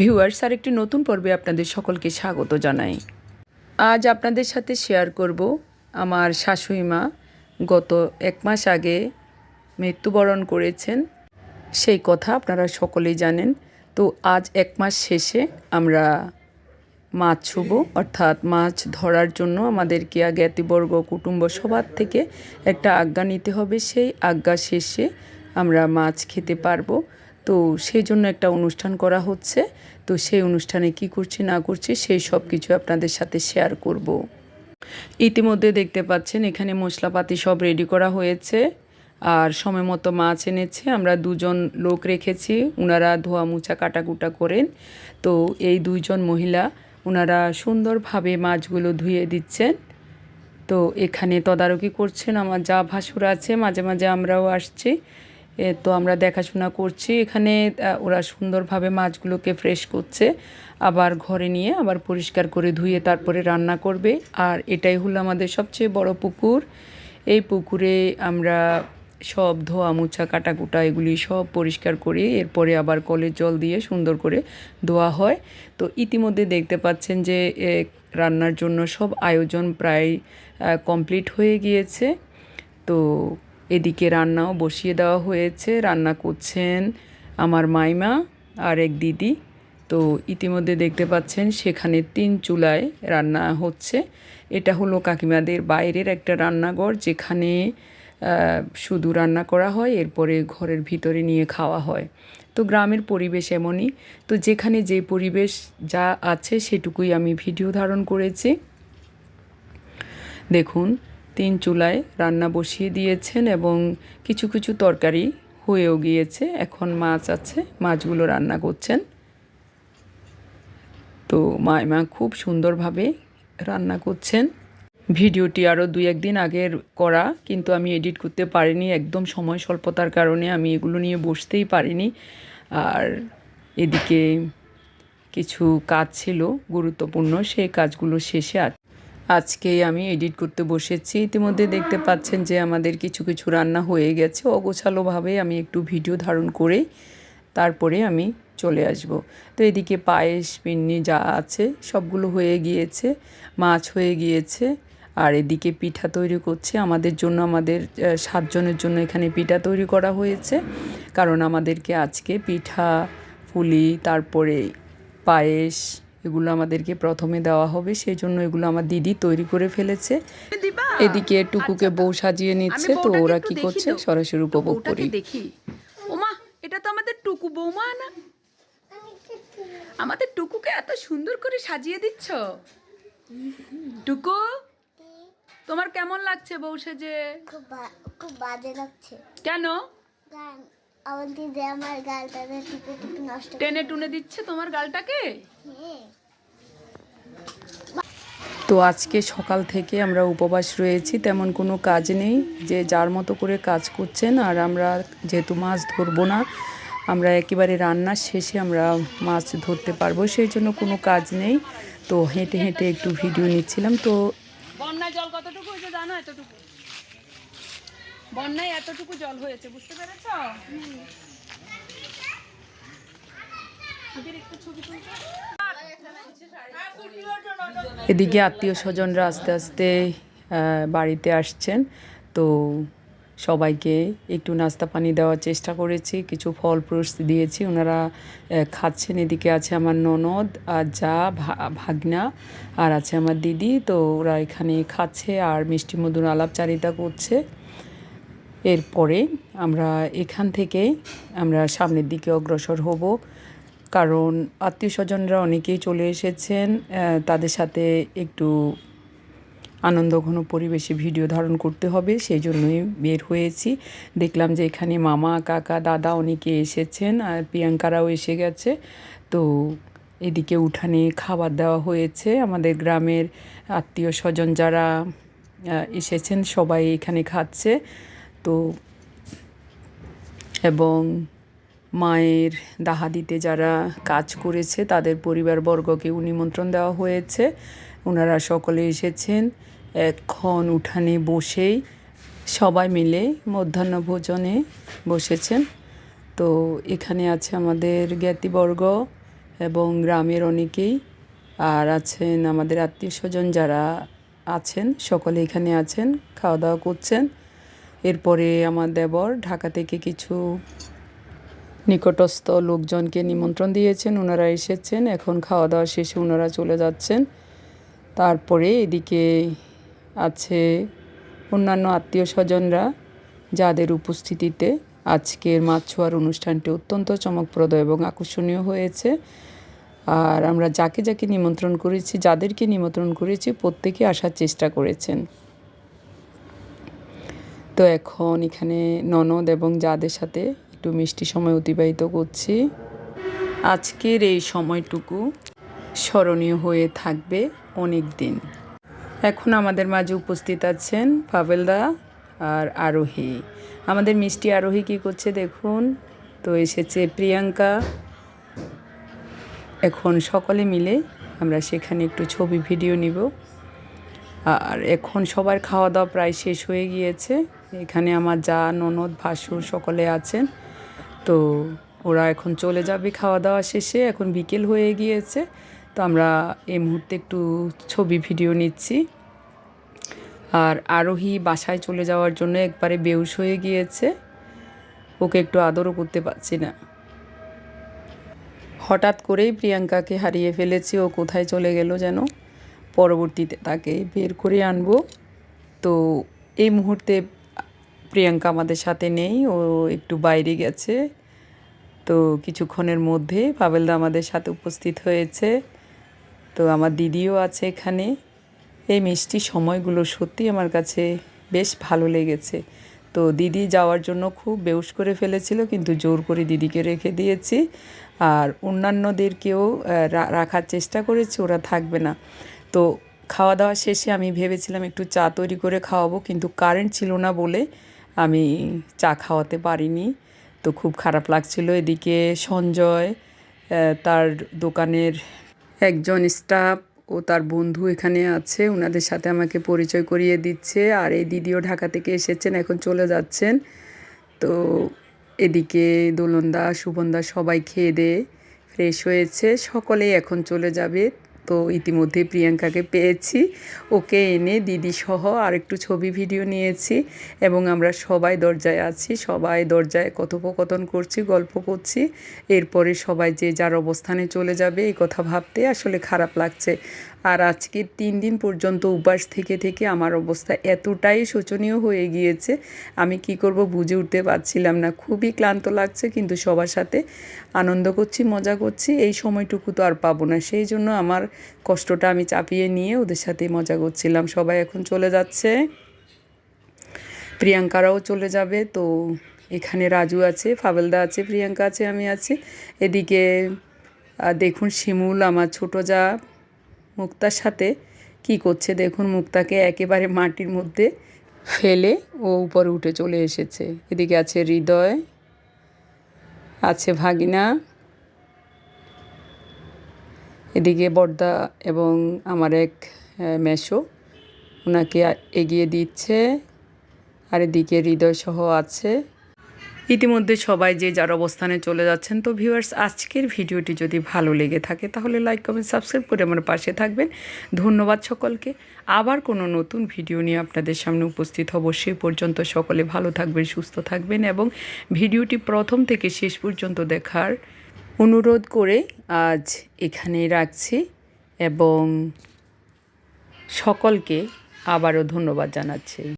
Viewers আর একটি নতুন পর্বে আপনাদের সকলকে স্বাগত জানাই। আজ আপনাদের সাথে শেয়ার করব আমার শাশুড়ি মা গত এক মাস আগে মৃত্যুবরণ করেছেন। সেই কথা আপনারা সকলেই জানেন। তো আজ এক মাস শেষে আমরা মাছ ছুব, অর্থাৎ মাছ ধরার জন্য আমাদেরকে জ্ঞাতিবর্গ কুটুম্ব সবার থেকে একটা আজ্ঞা নিতে হবে। সেই আজ্ঞা শেষে আমরা মাছ খেতে পারব। তো সেই জন্য একটা অনুষ্ঠান করা হচ্ছে। তো সেই অনুষ্ঠানে কি করছি, না করছি, সেই সব কিছু আপনাদের সাথে শেয়ার করব। ইতিমধ্যে দেখতে পাচ্ছেন, এখানে মশলাপাতি সব রেডি করা হয়েছে। আর সময় মতো মাছ এনেছে। আমরা দুজন লোক রেখেছি ওনারা ধোয়া মুছা কাটাকুটা করেন। তো এই দুইজন মহিলা ওনারা সুন্দরভাবে মাছগুলো ধুয়ে দিচ্ছেন। তো এখানে তদারকি করছেন আমার যা ভাসুর আছে, মাঝে মাঝে আমরাও আসছি। তো আমরা দেখাশোনা করছি। এখানে ওরা সুন্দরভাবে মাছগুলোকে ফ্রেশ করছে। আবার ঘরে নিয়ে আবার পরিষ্কার করে ধুয়ে তারপরে রান্না করবে। আর এটাই হলো আমাদের সবচেয়ে বড় পুকুর। এই পুকুরে আমরা সব ধোয়া, মোছা, কাটাকুটা এগুলি সব পরিষ্কার করি এরপরে আবার কলের জল দিয়ে সুন্দর করে ধোয়া হয়। তো ইতিমধ্যে দেখতে পাচ্ছেন যে রান্নার জন্য সব আয়োজন প্রায় কমপ্লিট হয়ে গিয়েছে। তো এদিকে রান্নাও বসিয়ে দেওয়া হয়েছে, রান্না করছেন আমার মাইমা আর এক দিদি। তো ইতিমধ্যে দেখতে পাচ্ছেন সেখানে তিন চুলায় রান্না হচ্ছে। এটা হলো কাকিমাদের বাইরের একটা রান্নাঘর যেখানে শুধু রান্না করা হয়, এরপরে ঘরের ভিতরে নিয়ে খাওয়া হয়। তো গ্রামের পরিবেশ এমনই। তো যেখানে যে পরিবেশ যা আছে সেটুকুই আমি ভিডিও ধারণ করেছি। দেখুন তিন চুলায় রান্না বসিয়ে দিয়েছেন এবং কিছু কিছু তরকারি হয়েও গিয়েছে। এখন মাছ আছে, মাছগুলো রান্না করছেন। তো মাইমা খুব সুন্দরভাবে রান্না করছেন। ভিডিওটি আরও দুই একদিন আগের করা, কিন্তু আমি এডিট করতে পারিনি। একদম সময় স্বল্পতার কারণে আমি এগুলো নিয়ে বসতেই পারিনি। আর এদিকে কিছু কাজ ছিল গুরুত্বপূর্ণ, সেই কাজগুলো শেষে আজ আজকে আমি এডিট করতে বসেছি। ইতিমধ্যে দেখতে পাচ্ছেন যে আমাদের কিছু কিছু রান্না হয়ে গেছে। অগোছালোভাবে আমি একটু ভিডিও ধারণ করে তারপরে আমি চলে আসব। তো এদিকে পায়েস, পিন্নি যা আছে সবগুলো হয়ে গিয়েছে, মাছ হয়ে গিয়েছে। আর এদিকে পিঠা তৈরি করছে। আমাদের জন্য, আমাদের সাতজনের জন্য এখানে পিঠা তৈরি করা হয়েছে। কারণ আমাদেরকে আজকে পিঠা, পুলি, তারপরে পায়েস এগুলো আমাদেরকে প্রথমে দেওয়া হবে সেই জন্য এগুলো আমার দিদি তৈরি করে ফেলেছে। এদিকে টুকুকে বউ সাজিয়ে নিচ্ছে তো ওরা কি করছে। সরাসরি উপভোগ করি। দেখি। ওমা এটা তো আমাদের টুকু বৌমা না? আমাদের টুকুকে এত সুন্দর করে সাজিয়ে দিচ্ছ? টুকু তোমার কেমন লাগছে বউ সেজে? খুব খুব বাজে লাগছে। কেন? গান আমার দিদি আমার গালটা টিপে টিপে নষ্ট টেনে টুনে দিচ্ছে তোমার গালটাকে? হ্যাঁ। তো আজকে সকাল থেকে আমরা উপবাস রয়েছি তেমন কোনো কাজ নেই। যে যার মতো করে কাজ করছেন আর আমরা যেহেতু মাছ ধরবো না আমরা একেবারে রান্নার শেষে আমরা মাছ ধরতে পারব সেই জন্য কোনো কাজ নেই। তো হেঁটে হেঁটে একটু ভিডিও নিচ্ছিলাম তো বন্যায় জল কতটুকু হয়েছে জানো এতটুকু? বন্যায় এতটুকু জল হয়েছে বুঝতে পেরেছ? এদিকে আত্মীয় স্বজনরা আস্তে আস্তে বাড়িতে আসছেন। তো সবাইকে একটু নাস্তা পানি দেওয়ার চেষ্টা করেছি, কিছু ফল ফ্রুটস দিয়েছি। ওনারা খাচ্ছেন। এদিকে আছে আমার ননদ আর যা ভাগনা আর আছে আমার দিদি। তো ওরা এখানে খাচ্ছে আর মিষ্টি মধুর আলাপচারিতা করছে। এরপরে আমরা এখান থেকে আমরা সামনের দিকে অগ্রসর হব। কারণ আত্মীয় স্বজনরা অনেকেই চলে এসেছেন তাদের সাথে একটু আনন্দঘন পরিবেশে ভিডিও ধারণ করতে হবে, সেই জন্যই বের হয়েছি। দেখলাম যে এখানে মামা, কাকা, দাদা অনেকে এসেছেন আর প্রিয়াঙ্কারাও এসে গেছে। তো এদিকে উঠানে খাবার দেওয়া হয়েছে। আমাদের গ্রামের আত্মীয় স্বজন যারা এসেছেন সবাই এখানে খাচ্ছে। তো এবং মায়ের দাহাদিতে যারা কাজ করেছে, তাদের পরিবারবর্গকে নিমন্ত্রণ দেওয়া হয়েছে। ওনারা সকলে এসেছেন। এখন উঠানে বসেই সবাই মিলে মধ্যাহ্ন ভোজনে বসেছেন। তো এখানে আছে আমাদের জ্ঞাতিবর্গ এবং গ্রামের অনেকেই। আর আছেন আমাদের আত্মীয় স্বজন যারা আছেন, সকলে এখানে আছেন, খাওয়া দাওয়া করছেন। এরপরে আমার দেবর ঢাকা থেকে কিছু নিকটস্থ লোকজনকে নিমন্ত্রণ দিয়েছেন, ওনারা এসেছেন, এখন খাওয়া দাওয়া শেষে ওনারা চলে যাচ্ছেন। তারপরে এদিকে আছে অন্যান্য আত্মীয় স্বজনরা যাদের উপস্থিতিতে আজকের মাছ ছোঁয়ার অনুষ্ঠানটি অত্যন্ত চমকপ্রদ এবং আকর্ষণীয় হয়েছে। আর আমরা যাকে যাকে নিমন্ত্রণ করেছি, যাদেরকে নিমন্ত্রণ করেছি, প্রত্যেকে আসার চেষ্টা করেছেন। তো এখন এখানে ননদ এবং যাদের সাথে একটু মিষ্টি সময় অতিবাহিত করছি। আজকের এই সময়টুকু স্মরণীয় হয়ে থাকবে অনেক দিন এখন আমাদের মাঝে উপস্থিত আছেন পাভেলদা আর আরোহী। আমাদের মিষ্টি আরোহী কী করছে দেখুন। তো এসেছে প্রিয়াঙ্কা। এখন সকলে মিলে আমরা সেখানে একটু ছবি, ভিডিও নিব। আর এখন সবার খাওয়া দাওয়া প্রায় শেষ হয়ে গিয়েছে। এখানে আমার যা ননদ, ভাসুর সকলে আছেন। তো ওরা এখন চলে যাবে খাওয়া দাওয়া শেষে, এখন বিকেল হয়ে গিয়েছে। তো আমরা এই মুহূর্তে একটু ছবি, ভিডিও নিচ্ছি। আর আরোহী বাসায় চলে যাওয়ার জন্য একবারে বেউস হয়ে গিয়েছে। ওকে একটু আদরও করতে পারছি না। হঠাৎ করেই প্রিয়াঙ্কাকে হারিয়ে ফেলেছি, ও কোথায় চলে গেল যেন। পরবর্তীতে তাকে বের করে আনব। তো এই মুহূর্তে প্রিয়াঙ্কা আমাদের সাথে নেই, ও একটু বাইরে গেছে। তো কিছুক্ষণের মধ্যে পাবেলদা আমাদের সাথে উপস্থিত হয়েছে। তো আমার দিদিও আছে এখানে। এই মিষ্টি সময়গুলো সত্যি আমার কাছে বেশ ভালো লেগেছে। তো দিদি যাওয়ার জন্য খুব বেউস করে ফেলেছিল, কিন্তু জোর করে দিদিকে রেখে দিয়েছি। আর অন্যান্যদেরকেও রাখার চেষ্টা করেছি, ওরা থাকবে না। তো খাওয়া দাওয়া শেষে আমি ভেবেছিলাম একটু চা তৈরি করে খাওয়াবো, কিন্তু কারেন্ট ছিল না বলে আমি চা খাওয়াতে পারিনি। তো খুব খারাপ লাগছিল। এদিকে সঞ্জয় তার দোকানের একজন স্টাফ ও তার বন্ধু এখানে আছে। ওনাদের সাথে আমাকে পরিচয় করিয়ে দিচ্ছে আর এই দিদিও ঢাকা থেকে এসেছেন, এখন চলে যাচ্ছেন। তো এদিকে দোলনদা, সুবনদা সবাই খেয়ে দেয়ে ফ্রেশ হয়েছে। সকলেই এখন চলে যাবে। তো ইতিমধ্যে প্রিয়াঙ্কাকে পেয়েছি। ওকে এনে দিদি সহ আর একটু ছবি ভিডিও নিয়েছি এবং আমরা সবাই দরজায় আছি, সবাই দরজায় কথোপকথন করছি, গল্প করছি। এরপরে সবাই যে যার অবস্থানে চলে যাবে এই কথা ভাবতে আসলে খারাপ লাগছে। আর আজকে তিন দিন পর্যন্ত উপবাস থেকে থেকে আমার অবস্থা এতটাই শোচনীয় হয়ে গিয়েছে, আমি কি করব বুঝে উঠতে পারছিলাম না। খুবই ক্লান্ত লাগছে, কিন্তু সবার সাথে আনন্দ করছি, মজা করছি, এই সময়টুকু তো আর পাবো না। সেই জন্য আমার কষ্টটা আমি চাপিয়ে নিয়ে ওদের সাথে মজা করছিলাম। সবাই এখন চলে যাচ্ছে। প্রিয়াঙ্কারাও চলে যাবে, তো এখানে রাজু আছে, ফাবেলদা আছে, প্রিয়াঙ্কা আছে, আমি আছি। এদিকে দেখুন শিমুল, আমার ছোটো যা মুক্তার সাথে কি করছে? দেখুন, মুক্তাকে একেবারে মাটির মধ্যে ফেলে ও উপরে উঠে চলে এসেছে। এদিকে আছে হৃদয়, আছে ভাগিনা, এদিকে বর্দা এবং আমার এক মেসো। ওনাকে এগিয়ে দিচ্ছে। আর এদিকে হৃদয় সহ আছে ইতিমধ্যে সবাই যে যার অবস্থানে চলে যাচ্ছেন। তো ভিউয়ার্স আজকের ভিডিওটি যদি ভালো লেগে থাকে, তাহলে লাইক কমেন্ট সাবস্ক্রাইব করে আমার পাশে থাকবেন। ধন্যবাদ সকলকে। আবার কোনো নতুন ভিডিও নিয়ে আপনাদের সামনে উপস্থিত হব। সে পর্যন্ত সকলে ভালো থাকবেন, সুস্থ থাকবেন এবং ভিডিওটি প্রথম থেকে শেষ পর্যন্ত দেখার অনুরোধ করে আজ এখানেই রাখছি এবং সকলকে আবারও ধন্যবাদ জানাচ্ছি।